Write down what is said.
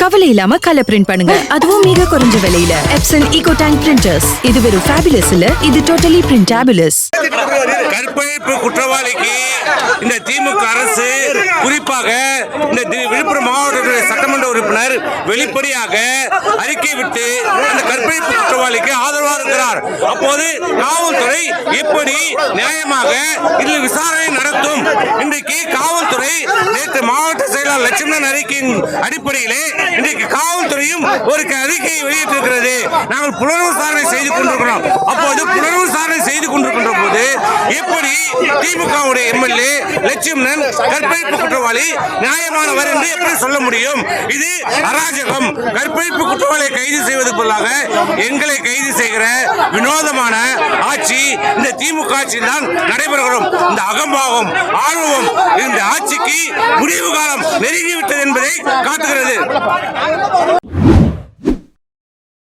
கவலை இல்லாம colour print பண்ணுங்க. அதுவும் மிக குறைஞ்ச விலையில. எப்சன் ஈகோ டேங்க் பிரிண்டர்ஸ் இது வெறும் ஃபேபுலஸ் இல்ல இது டோட்டலி பிரிண்டாபிலஸ் கற்பழிப்பு குற்றவாளிக்கு இந்த திமுக அரசு குறிப்பாக இந்த தி- விழுப்புரம் மாவட்ட சட்டமன்ற உறுப்பினர் வெளிப்படையாக அறிக்கை விட்டு அந்த கற்பழிப்பு குற்றவாளிக்கு இருக்கிறார் அப்போது காவல்துறை எப்படி நியாயமாக இதில் விசாரணை நடத்தும். இன்றைக்கு காவல்துறை நேற்று மாவட்ட செயலாளர் லட்சுமணன் அறிக்கையின் அடிப்படையிலே இன்றைக்கு காவல்துறையும் ஒரு க- அறிக்கையை வெளியிட்டிருக்கிறது. நாங்கள் புலன் விசாரணை செய்து கொண்டிருக்கிறோம். அப்போது புலன் விசாரணை செய்து கொண்டிருக்கின்ற போது எப்படி திமுகவுடைய எம்எல்ஏ லட்சுமணன் கற்பழிப்பு குற்றவாளி நியாயமானவர் என்று எப்படி சொல்ல முடியும்? இது அராஜகம். கற்பழிப்பு குற்றவாளியை கைது செய்வதற்கு பதிலாக எங்களை கைது செய்கிற வினோதமான ஆட்சி இந்த திமுக ஆட்சியில் தான் நடைபெறுகிறோம். இந்த அகம்பாவம் ஆர்வம் இந்த ஆட்சிக்கு முடிவு காலம் நெருங்கிவிட்டது என்பதை காட்டுகிறது.